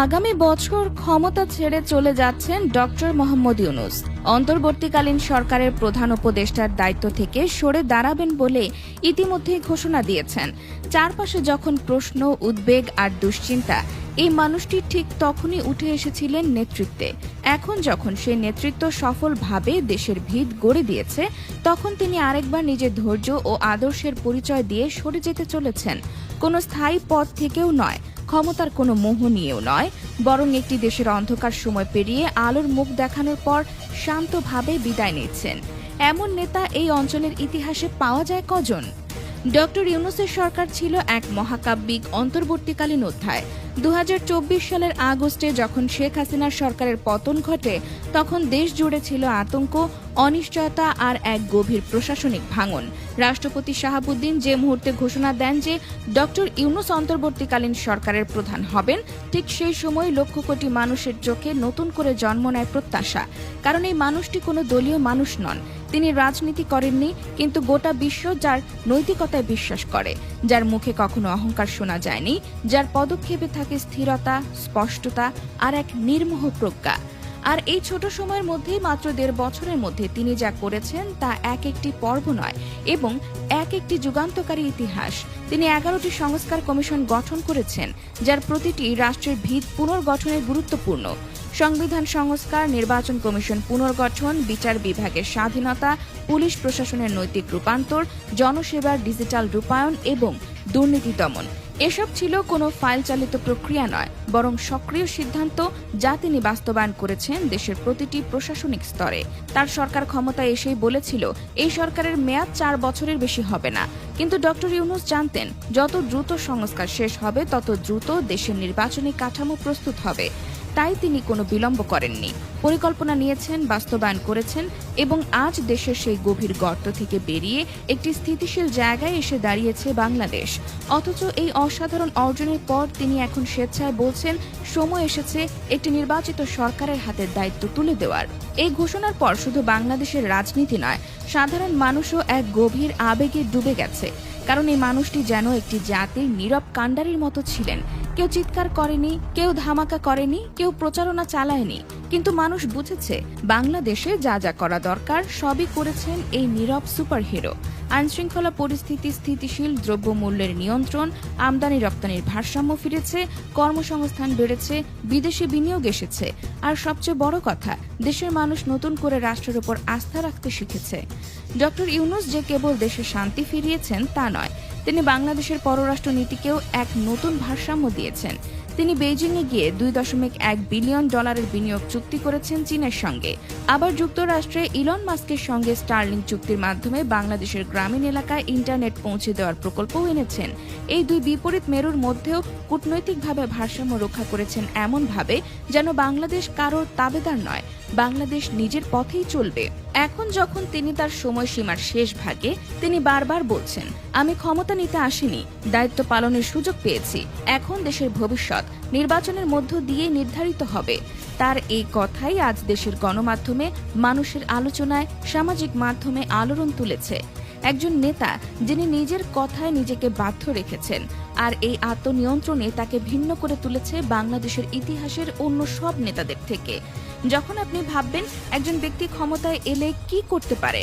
আগামী বছর ক্ষমতা ছেড়ে চলে যাচ্ছেন ডক্টর মোহাম্মদ ইউনুস। অন্তর্বর্তীকালীন সরকারের প্রধান উপদেষ্টার দায়িত্ব থেকে সরে দাঁড়াবেন বলে ইতিমধ্যেই ঘোষণা দিয়েছেন। চারপাশে যখন প্রশ্ন, উদ্বেগ আর দুশ্চিন্তা, এই মানুষটি ঠিক তখনই উঠে এসেছিলেন নেতৃত্বে। এখন যখন সেই নেতৃত্ব সফলভাবে দেশের ভিত গড়ে দিয়েছে, তখন তিনি আরেকবার নিজের ধৈর্য ও আদর্শের পরিচয় দিয়ে সরে যেতে চলেছেন। কোনো স্থায়ী পদ থেকেও নয় ক্ষমতার কোনো মোহ নিয়েও নয়, বরং একটি দেশের অন্ধকার সময় পেরিয়ে আলোর মুখ দেখানোর পর শান্তভাবে বিদায় নিচ্ছেন। এমন নেতা এই অঞ্চলের ইতিহাসে পাওয়া যায় কজন? ডক্টর ইউনুসের সরকার ছিল এক মহাকাব্যিক অন্তর্বর্তীকালীন অধ্যায়। দু হাজার চব্বিশ সালের আগস্টে যখন শেখ হাসিনার সরকারের পতন ঘটে, তখন দেশ জুড়ে ছিল আতঙ্ক, অনিশ্চয়তা আর এক গভীর প্রশাসনিক ভাঙন। রাষ্ট্রপতি শাহাবুদ্দিন যে মুহূর্তে ঘোষণা দেন যে ডক্টর ইউনুস অন্তর্বর্তীকালীন সরকারের প্রধান হবেন, ঠিক সেই সময় লক্ষ কোটি মানুষের চোখে নতুন করে জন্ম নেয় প্রত্যাশা। কারণ এই মানুষটি কোনো দলীয় মানুষ নন। তিনি রাজনীতি করেননি, কিন্তু গোটা বিশ্ব যার নৈতিকতায় বিশ্বাস করে, যার মুখে কখনো অহংকার শোনা যায়নি, যার পদক্ষেপে থাকে স্থিরতা, স্পষ্টতা আর এক নির্মোহ প্রজ্ঞা। আর এই ছোট সময়ের মধ্যেই মাত্র দেড় বছরের মধ্যে তিনি যা করেছেন তা এক একটি পর্ব নয়, এবং এক একটি যুগান্তকারী ইতিহাস। তিনি এগারোটি সংস্কার কমিশন গঠন করেছেন, যার প্রতিটি রাষ্ট্রের ভিত পুনর্গঠনে গুরুত্বপূর্ণ। সংবিধান সংস্কার, নির্বাচন কমিশন পুনর্গঠন, বিচার বিভাগের স্বাধীনতা, পুলিশ প্রশাসনের নৈতিক রূপান্তর, জনসেবার ডিজিটাল রূপায়ণ এবং দুর্নীতি দমন। এসব ছিল কোনো ফাইল চালিত প্রক্রিয়া নয়, বরং সক্রিয় সিদ্ধান্ত যা তিনি বাস্তবায়ন করেছেন দেশের প্রতিটি প্রশাসনিক স্তরে। তার সরকার ক্ষমতায় এসেই বলেছিল, এই সরকারের মেয়াদ চার বছরের বেশি হবে না। কিন্তু ডক্টর ইউনুস জানতেন, যত দ্রুত সংস্কার শেষ হবে, তত দ্রুত দেশের নির্বাচনী কাঠামো প্রস্তুত হবে। তাই তিনি কোনো বিলম্ব করেননি। পরিকল্পনা নিয়েছেন, বাস্তবায়ন করেছেন এবং আজ দেশের সেই গভীর গর্ত থেকে বেরিয়ে একটি স্থিতিশীল জায়গায় এসে দাঁড়িয়েছে বাংলাদেশ। অথচ এই অসাধারণ অর্জনের পর তিনি এখন স্বেচ্ছায় বলছেন, সময় এসেছে একটি নির্বাচিত সরকারের হাতের দায়িত্ব তুলে দেওয়ার। এই ঘোষণার পর শুধু বাংলাদেশের রাজনীতি নয়, সাধারণ মানুষও এক গভীর আবেগে ডুবে গেছে। কারণ এই মানুষটি যেন একটি জাতির নীরব কাণ্ডারির মতো ছিলেন। কেউ চিৎকার করেনি, কেউ ধামাকা করেনি, কেউ প্রচারণা চালায়নি। কিন্তু মানুষ বুঝেছে, বাংলাদেশে যা যা করা দরকার সবই করেছেন এই নীরব সুপারহিরো। আইনশৃঙ্খলা পরিস্থিতি স্থিতিশীল, দ্রব্যমূল্যের নিয়ন্ত্রণ, আমদানি রপ্তানির ভারসাম্য ফিরেছে, কর্মসংস্থান বেড়েছে, বিদেশি বিনিয়োগ এসেছে। আর সবচেয়ে বড় কথা, দেশের মানুষ নতুন করে রাষ্ট্রের উপর আস্থা রাখতে শিখেছে। ডক্টর ইউনুস যে কেবল দেশে শান্তি ফিরিয়েছেন তা নয়, তিনি বাংলাদেশের পররাষ্ট্র নীতিকেও এক নতুন ভারসাম্য দিয়েছেন। তিনি বেইজিংয়ে গিয়ে দুই দশমিক এক বিলিয়ন ডলারের বিনিয়োগ চুক্তি করেছেন চীনের সঙ্গে। আবার যুক্তরাষ্ট্রে ইলন মাস্কের সঙ্গে স্টার্লিং চুক্তির মাধ্যমে বাংলাদেশের গ্রামীণ এলাকায় ইন্টারনেট পৌঁছে দেওয়ার প্রকল্পও এনেছেন। এই দুই বিপরীত মেরুর মধ্যেও কূটনৈতিকভাবে ভারসাম্য রক্ষা করেছেন এমনভাবে যেন বাংলাদেশ কারোর তাবেদার নয়, বাংলাদেশ নিজের পথেই চলবে। এখন যখন তিনি তার সময়সীমার শেষ ভাগে, তিনি বারবার বলছেন, আমি ক্ষমতা নিতে আসিনি, দায়িত্ব পালনের সুযোগ পেয়েছি। এখন দেশের ভবিষ্যৎ নির্বাচনের মধ্য দিয়ে নির্ধারিত হবে। তার এই কথাই আজ দেশের গণমাধ্যমে মানুষের আলোচনায়, সামাজিক মাধ্যমে আলোড়ন তুলেছে। একজন নেতা যিনি নিজের কথায় নিজেকে বাধ্য রেখেছেন, আর এই আত্মনিয়ন্ত্রণে তাকে ভিন্ন করে তুলেছে বাংলাদেশের ইতিহাসের অন্য সব নেতাদের থেকে। যখন আপনি ভাববেন একজন ব্যক্তি ক্ষমতায় এলে কি করতে পারে,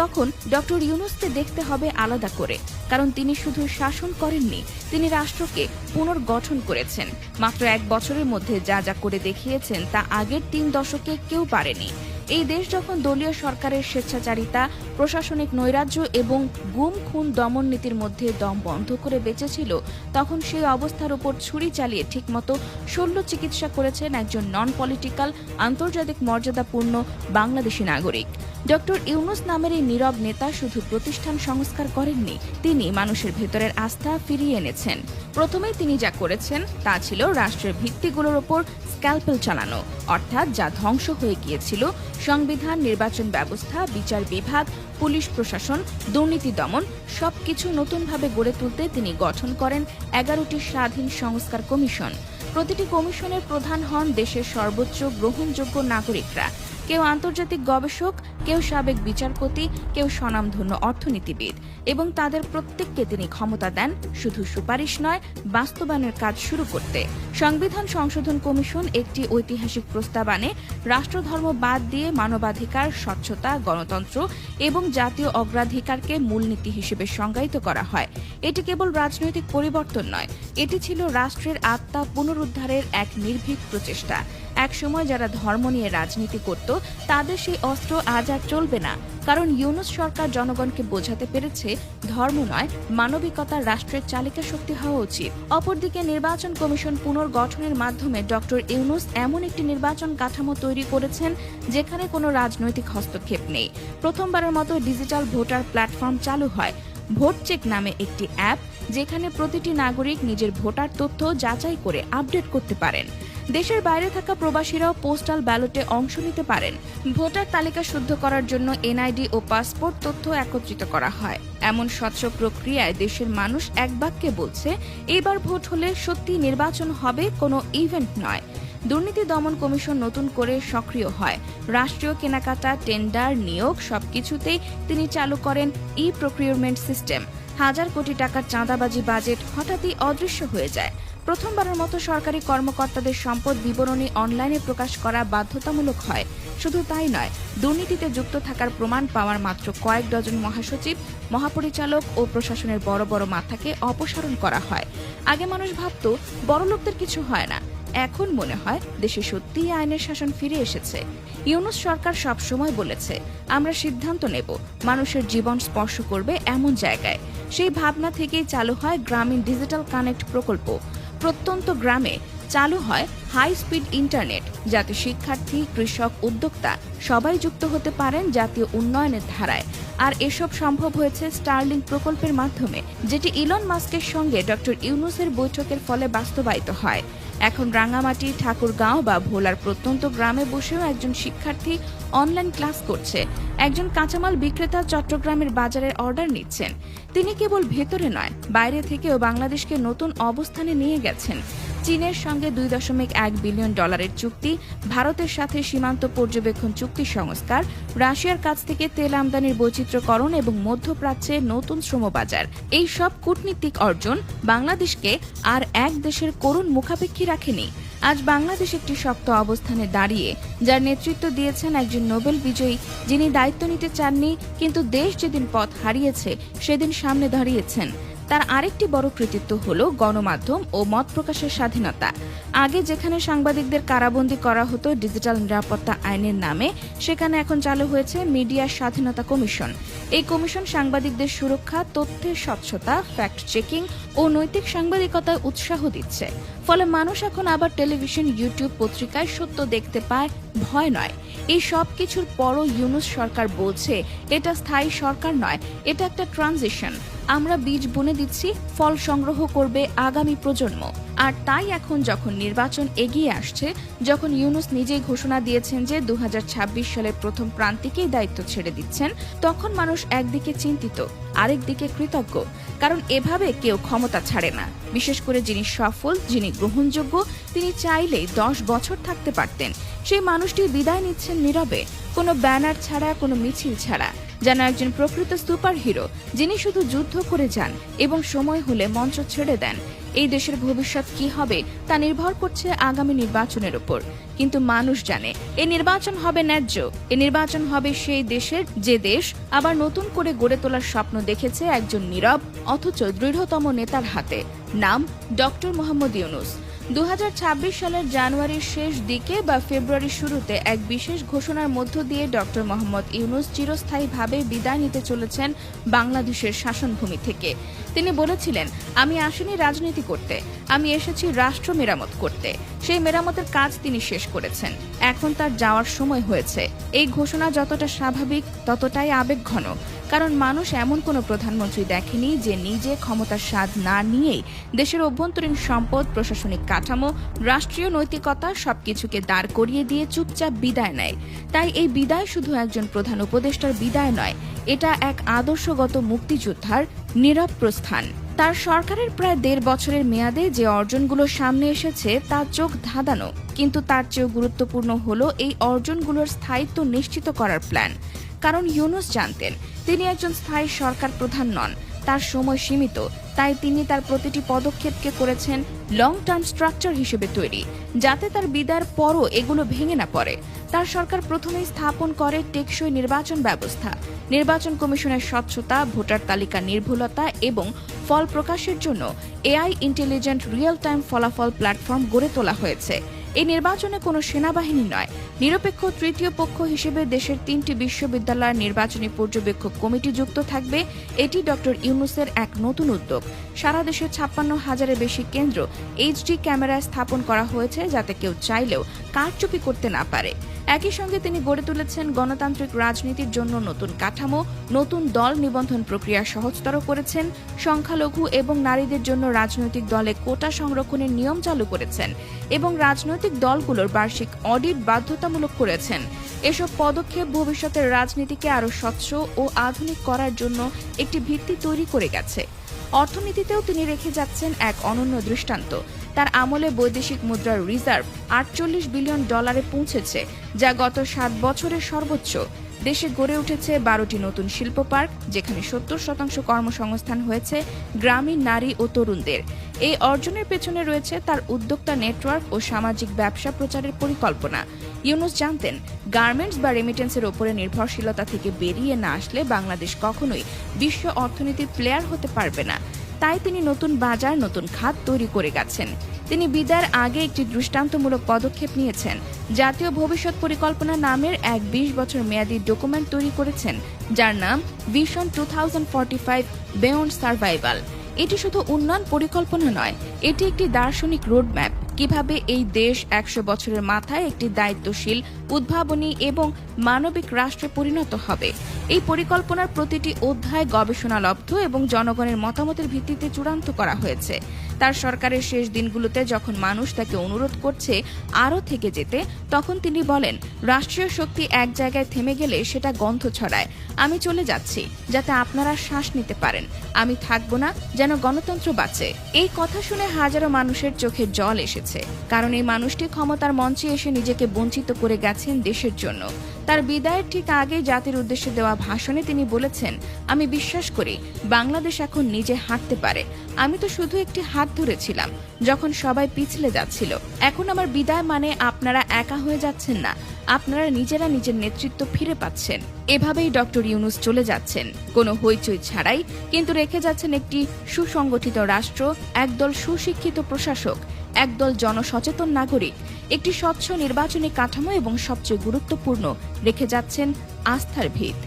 তখন ডক্টর ইউনুসকে দেখতে হবে আলাদা করে, কারণ তিনি শুধু শাসন করেননি, তিনি রাষ্ট্রকে পুনর্গঠন করেছেন। মাত্র এক বছরের মধ্যে যা যা করে দেখিয়েছেন তা আগের তিন দশকে কেউ পারেনি। এই দেশ যখন দলীয় সরকারের স্বেচ্ছাচারিতা, প্রশাসনিক নৈরাজ্য এবং গুম খুন দমন নীতির মধ্যে দম বন্ধ করে বেঁচেছিল, তখন সেই অবস্থার উপর ছুরি চালিয়ে ঠিকমতো শল্য চিকিৎসা করেছেন একজন নন পলিটিক্যাল আন্তর্জাতিক মর্যাদাপূর্ণ বাংলাদেশি নাগরিক। ডক্টর ইউনুস নামের এই নীরব নেতা শুধু প্রতিষ্ঠান সংস্কার করেননি, তিনি মানুষের ভেতরের আস্থা ফিরিয়ে এনেছেন। প্রথমেই তিনি যা করেছেন, তা ছিল রাষ্ট্রের ভিত্তিগুলোর ওপর স্ক্যালপেল চালানো, অর্থাৎ যা ধ্বংস হয়ে গিয়েছিল সংবিধান, নির্বাচন ব্যবস্থা, বিচার বিভাগ, পুলিশ প্রশাসন, দুর্নীতি দমন, সবকিছু নতুনভাবে গড়ে তুলতে তিনি গঠন করেন এগারোটি স্বাধীন সংস্কার কমিশন। প্রতিটি কমিশনের প্রধান হন দেশের সর্বোচ্চ গ্রহণযোগ্য নাগরিকরা। কেউ আন্তর্জাতিক গবেষক, কেউ সাবেক বিচারপতি, কেউ স্বনামধন্য অর্থনীতিবিদ এবং তাদের প্রত্যেককে তিনি ক্ষমতা দেন শুধু সুপারিশ নয়, বাস্তবায়নের কাজ শুরু করতে। সংবিধান সংশোধন কমিশন একটি ঐতিহাসিক প্রস্তাব আনে, রাষ্ট্রধর্ম বাদ দিয়ে মানবাধিকার, স্বচ্ছতা, গণতন্ত্র এবং জাতীয় অগ্রাধিকারকে মূলনীতি হিসেবে সংজ্ঞায়িত করা হয়। এটি কেবল রাজনৈতিক পরিবর্তন নয়, এটি ছিল রাষ্ট্রের আত্মা পুনরুদ্ধারের এক নির্ভীক প্রচেষ্টা। একসময় যারা ধর্ম নিয়ে রাজনীতি করত, তাদের সেই অস্ত্র আজ আর চলবে না। কারণ ইউনুস সরকার জনগণকে বোঝাতে পেরেছে, ধর্ম নয়, মানবিকতা রাষ্ট্রের চালিকা শক্তি হওয়া উচিত। অপরদিকে নির্বাচন কমিশন পুনর্গঠনের মাধ্যমে ডক্টর ইউনুস এমন একটি নির্বাচন কাঠামো তৈরি করেছেন, যেখানে কোনো রাজনৈতিক হস্তক্ষেপ নেই। প্রথমবারের মতো ডিজিটাল ভোটার প্ল্যাটফর্ম চালু হয়। ভোট চেক নামে একটি অ্যাপ, যেখানে প্রতিটি নাগরিক নিজের ভোটার তথ্য যাচাই করে আপডেট করতে পারেন। দেশের বাইরে থাকা প্রবাসীরাও পোস্টাল ব্যালটে অংশ নিতে পারেন। ভোটার তালিকা শুদ্ধ করার জন্য এনআইডি ও পাসপোর্ট তথ্য একত্রিত করা হয়। এমন স্বচ্ছ প্রক্রিয়ায় দেশের মানুষ এক বাক্যে বলছে, এবার ভোট হলে সত্যি নির্বাচন হবে, কোনো ইভেন্ট নয়। দুর্নীতি দমন কমিশন নতুন করে সক্রিয় হয়। রাষ্ট্রীয় কেনাকাটা, টেন্ডার, নিয়োগ সবকিছুতেই তিনি চালু করেন ই প্রক্রিয়রমেন্ট সিস্টেম। হাজার কোটি টাকার চাঁদাবাজি বাজেট হঠাৎই অদৃশ্য হয়ে যায়। প্রথমবারের মতো সরকারি কর্মকর্তাদের সম্পদ বিবরণী অনলাইনে প্রকাশ করা বাধ্যতামূলক হয়। শুধু তাই নয়, দুর্নীতিতে যুক্ত থাকার প্রমাণ পাওয়ার মাত্র কয়েক ডজন মহাসচিব, মহাপরিচালক ও প্রশাসনের বড় বড় মাথাকে অপসারণ করা হয়। আগে মানুষ ভাবত বড়লোকদের কিছু হয় না। এখন মনে হয়, দেশে সত্যিই আইনের শাসন ফিরে এসেছে। ইউনুস সরকার সবসময় বলেছে, আমরা সিদ্ধান্ত নেব, মানুষের জীবন স্পর্শ করবে এমন জায়গায়। সেই ভাবনা থেকেই চালু হয় গ্রামীণ ডিজিটাল কানেক্ট প্রকল্প। প্রত্যন্ত গ্রামে চালু হয় হাই স্পিড ইন্টারনেট যাতে শিক্ষার্থী, কৃষক, উদ্যোক্তা সবাই যুক্ত হতে পারেন জাতীয় উন্নয়নের ধারায়। আর এসব সম্ভব হয়েছে স্টারলিং প্রকল্পের মাধ্যমে, যেটি ইলন মাস্কের সঙ্গে ডক্টর ইউনুসের বৈঠকের ফলে বাস্তবায়িত হয়। এখন রাঙামাটি, ঠাকুরগাঁও বা ভোলার প্রত্যন্ত গ্রামে বসেও একজন শিক্ষার্থী অনলাইন ক্লাস করছে। একজন কাঁচামাল বিক্রেতা চট্টগ্রামের বাজারের অর্ডার নিচ্ছেন। তিনি কেবল ভেতরে নয়, বাইরে থেকেও বাংলাদেশকে নতুন অবস্থানে নিয়ে গেছেন। চীনের সঙ্গে দুই দশমিক এক বিলিয়ন ডলারের চুক্তি, ভারতের সাথে সীমান্ত পর্যবেক্ষণ চুক্তি সংস্কার, রাশিয়ার কাছ থেকে তেল আমদানির বৈচিত্র্যকরণ এবং মধ্যপ্রাচ্যে নতুন শ্রমবাজার। এই সব কূটনীতিক অর্জন বাংলাদেশকে আর এক দেশের করুণ মুখাপেক্ষী রাখেনি। আজ বাংলাদেশ একটি শক্ত অবস্থানে দাঁড়িয়ে, যার নেতৃত্ব দিয়েছেন একজন নোবেল বিজয়ী যিনি দায়িত্ব নিতে চাননি, কিন্তু দেশ যেদিন পথ হারিয়েছে, সেদিন সামনে দাঁড়িয়েছেন। তার আরেকটি বড় কৃতিত্ব হল গণমাধ্যম ও মত প্রকাশের স্বাধীনতা। আগে যেখানে সাংবাদিকদের কারাবন্দী করা হতো ডিজিটাল নিরাপত্তা আইনের নামে, সেখানে এখন চালু হয়েছে মিডিয়া স্বাধীনতা কমিশন। এই কমিশন সাংবাদিকদের সুরক্ষা, তথ্যের স্বচ্ছতা ফ্যাক্ট চেকিং ও নৈতিক সাংবাদিকতায় উৎসাহ দিচ্ছে। ফলে মানুষ এখন আবার টেলিভিশন, ইউটিউব পত্রিকায় সত্য দেখতে পায়, ভয় নয়। এই সব কিছুর পরও ইউনুস সরকার বলছে, এটা স্থায়ী সরকার নয়, এটা একটা ট্রানজিশন আমরা বীজ বুনে দিচ্ছি, ফল সংগ্রহ করবে আগামী প্রজন্ম। আর তাই এখন যখন নির্বাচন এগিয়ে আসছে, যখন ইউনুস নিজেই ঘোষণা দিয়েছেন যে দু সালের প্রথম প্রান্তিকেই দায়িত্ব ছেড়ে দিচ্ছেন, তখন মানুষ একদিকে চিন্তিত, আরেকদিকে কৃতজ্ঞ, কারণ এভাবে কেউ ক্ষমতা ছাড়ে না। বিশেষ করে যিনি সফল, যিনি গ্রহণযোগ্য, তিনি চাইলেই দশ বছর থাকতে পারতেন। সেই মানুষটি বিদায় নিচ্ছেন নীরবে, কোনো ব্যানার ছাড়া, কোনো মিছিল ছাড়া। যেন একজন প্রকৃত সুপার হিরো যিনি শুধু যুদ্ধ করে যান এবং সময় হলে মঞ্চ ছেড়ে দেন। এই দেশের ভবিষ্যৎ কি হবে তা নির্ভর করছে আগামী নির্বাচনের উপর। কিন্তু মানুষ জানে, এ নির্বাচন হবে ন্যায্য, এ নির্বাচন হবে সেই দেশের যে দেশ আবার নতুন করে গড়ে তোলার স্বপ্ন দেখেছে একজন নীরব অথচ দৃঢ়তম নেতার হাতে। নাম ডক্টর মোহাম্মদ ইউনুস। দু হাজার ছাব্বিশ সালের জানুয়ারির শেষ দিকে বা ফেব্রুয়ারির শুরুতে এক বিশেষ ঘোষণার মধ্য দিয়ে ডক্টর মোহাম্মদ ইউনুস চিরস্থায়ীভাবে বিদায় নিতে চলেছেন বাংলাদেশের শাসনভূমি থেকে। তিনি বলেছিলেন, আমি আসিনি রাজনীতি করতে, আমি এসেছি রাষ্ট্র মেরামত করতে। সেই মেরামতের কাজ তিনি শেষ করেছেন। এখন তার যাওয়ার সময় হয়েছে। এই ঘোষণা যতটা স্বাভাবিক, ততটাই আবেগঘন। কারণ মানুষ এমন কোনো প্রধানমন্ত্রী দেখেনি যে নিজে ক্ষমতার স্বাদ না নিয়েই দেশের অভ্যন্তরীণ সম্পদ, প্রশাসনিক কাঠামো, রাষ্ট্রীয় নৈতিকতা সবকিছুকে দাঁড় করিয়ে দিয়ে চুপচাপ বিদায় নেয়। তাই এই বিদায় শুধু একজন প্রধান উপদেষ্টার বিদায় নয়, এটা এক আদর্শগত মুক্তিযোদ্ধার নীরব প্রস্থান। তার সরকারের প্রায় দেড় বছরের মেয়াদে যে অর্জনগুলো সামনে এসেছে তা চোখ ধাঁধানো, কিন্তু তার চেয়েও গুরুত্বপূর্ণ হলো এই অর্জনগুলোর স্থায়িত্ব নিশ্চিত করার প্ল্যান কারণ ইউনুস জানতেন, তিনি একজন স্থায়ী সরকার প্রধান নন। তার সময় সীমিত, তাই তিনি তার প্রতিটি পদক্ষেপকে করেছেন লং টার্ম স্ট্রাকচার হিসেবে তৈরি, যাতে তার বিদায়ের পরও এগুলো ভেঙে না পড়ে। তার সরকার প্রথমেই স্থাপন করে টেকসই নির্বাচন ব্যবস্থা। নির্বাচন কমিশনের স্বচ্ছতা, ভোটার তালিকা নির্ভুলতা এবং ফল প্রকাশের জন্য এআই ইন্টেলিজেন্ট রিয়েল টাইম ফলাফল প্ল্যাটফর্ম গড়ে তোলা হয়েছে। এই নির্বাচনে কোনো সেনাবাহিনী নয়। নিরপেক্ষ তৃতীয় পক্ষ হিসেবে দেশের তিনটি বিশ্ববিদ্যালয়ের নির্বাচনী পর্যবেক্ষক কমিটি যুক্ত থাকবে। এটি ডক্টর ইউনুসের এক নতুন উদ্যোগ। সারা দেশে ছাপ্পান্ন হাজারের বেশি কেন্দ্র এইচডি ক্যামেরায় স্থাপন করা হয়েছে যাতে কেউ চাইলেও কারচুপি করতে না পারে। একই সঙ্গে তিনি গড়ে তুলেছেন গণতান্ত্রিক রাজনীতির জন্য নতুন কাঠামো, নতুন দল নিবন্ধন প্রক্রিয়া সহজতর করেছেন, সংখ্যালঘু এবং নারীদের জন্য রাজনৈতিক দলে কোটা সংরক্ষণের নিয়ম চালু করেছেন এবং রাজনৈতিক দলগুলোর বার্ষিক অডিট বাধ্যতামূলক করেছেন। এসব পদক্ষেপ ভবিষ্যতের রাজনীতিকে আরও স্বচ্ছ ও আধুনিক করার জন্য একটি ভিত্তি তৈরি করে গেছে। অর্থনীতিতেও তিনি রেখে যাচ্ছেন এক অনন্য দৃষ্টান্ত। তার আমলে বৈদেশিক মুদ্রার রিজার্ভ আটচল্লিশ বিলিয়ন ডলারে পৌঁছেছে, যা গত সাত বছরের সর্বোচ্চ। দেশে গড়ে উঠেছে বারোটি নতুন শিল্প পার্ক, যেখানে সত্তর শতাংশ কর্মসংস্থান হয়েছে গ্রামীণ নারী ও তরুণদের। এই অর্জনের পেছনে রয়েছে তার উদ্যোক্তা নেটওয়ার্ক ও সামাজিক ব্যবসা প্রচারের পরিকল্পনা। ইউনুস জানতেন, গার্মেন্টস বা রেমিটেন্সের ওপরে নির্ভরশীলতা থেকে বেরিয়ে না আসলে বাংলাদেশ কখনোই বিশ্ব অর্থনীতির প্লেয়ার হতে পারবে না। তাই তিনি নতুন বাজার, নতুন খাত তৈরি করে গেছেন। তিনি বিদায়ের আগে একটি দৃষ্টান্তমূলক পদক্ষেপ নিয়েছেন। জাতীয় ভবিষ্যৎ পরিকল্পনা নামের এক বিশ বছর মেয়াদী ডকুমেন্ট তৈরি করেছেন, যার নাম vision two thousand forty five survival. এটি শুধু উন্নয়ন পরিকল্পনা নয়, এটি একটি দার্শনিক রোডম্যাপ। কীভাবে এই দেশ একশো বছরের মাথায় একটি দায়িত্বশীল, উদ্ভাবনী এবং মানবিক রাষ্ট্রে পরিণত হবে? এই পরিকল্পনার প্রতিটি অধ্যায় গবেষণালব্ধ এবং জনগণের মতামতের ভিত্তিতে চূড়ান্ত করা হয়েছে। তার সরকারের শেষ দিনগুলোতে যখন মানুষ তাকে অনুরোধ করছে আরও থেকে যেতে, তখন তিনি বলেন, রাষ্ট্রীয় শক্তি এক জায়গায় থেমে গেলে সেটা গন্ধ ছড়ায়। আমি চলে যাচ্ছি, যাতে আপনারা শ্বাস নিতে পারেন। আমি থাকব না, যেন গণতন্ত্র বাঁচে। এই কথা শুনে হাজারো মানুষের চোখে জল এসেছে, কারণ এই মানুষটি ক্ষমতার মঞ্চে এসে নিজেকে বঞ্চিত করে গেছেন দেশের জন্য। তার বিদায়ের ঠিক আগে জাতির উদ্দেশ্যে দেওয়া ভাষণে তিনি বলেছেন, আমি বিশ্বাস করি, বাংলাদেশ এখন নিজে হাঁটতে পারে। আমি তো শুধু একটি হাত ধরেছিলাম যখন সবাই পিছলে যাচ্ছিল। এখন আমার বিদায় মানে আপনারা একা হয়ে যাচ্ছেন না, আপনারা নিজেরা নিজের নেতৃত্ব ফিরে পাচ্ছেন। এভাবেই ডক্টর ইউনুস চলে যাচ্ছেন। কোনো হইচই ছাড়াই কিন্তু রেখে যাচ্ছেন একটি সুসংগঠিত রাষ্ট্র, একদল সুশিক্ষিত প্রশাসক, একদল জনসচেতন নাগরিক, একটি স্বচ্ছ নির্বাচনী কাঠামো এবং সবচেয়ে গুরুত্বপূর্ণ, রেখে যাচ্ছেন আস্থার ভিত।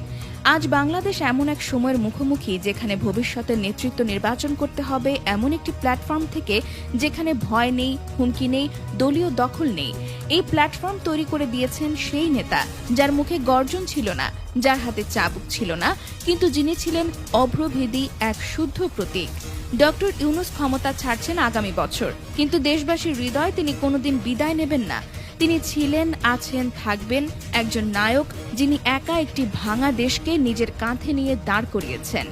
আজ বাংলাদেশ এমন এক সময়ের মুখোমুখি যেখানে ভবিষ্যতের নেতৃত্ব নির্বাচন করতে হবে এমন একটি প্ল্যাটফর্ম থেকে যেখানে ভয় নেই, হুমকি নেই, দলীয় দখল নেই। এই প্ল্যাটফর্ম তৈরি করে দিয়েছেন সেই নেতা, যার মুখে গর্জন ছিল না, যার হাতে চাবুক ছিল না, কিন্তু যিনি ছিলেন অভ্রভেদী এক শুদ্ধ প্রতীক। ডক্টর ইউনুস ক্ষমতা ছাড়ছেন আগামী বছর। কিন্তু দেশবাসীর হৃদয় তিনি কোনোদিন বিদায় নেবেন না। তিনি ছিলেন, আছেন, থাকবেন একজন নায়ক যিনি একা একটি ভাঙা দেশকে নিজের কাঁধে নিয়ে দাঁড় করিয়েছেন।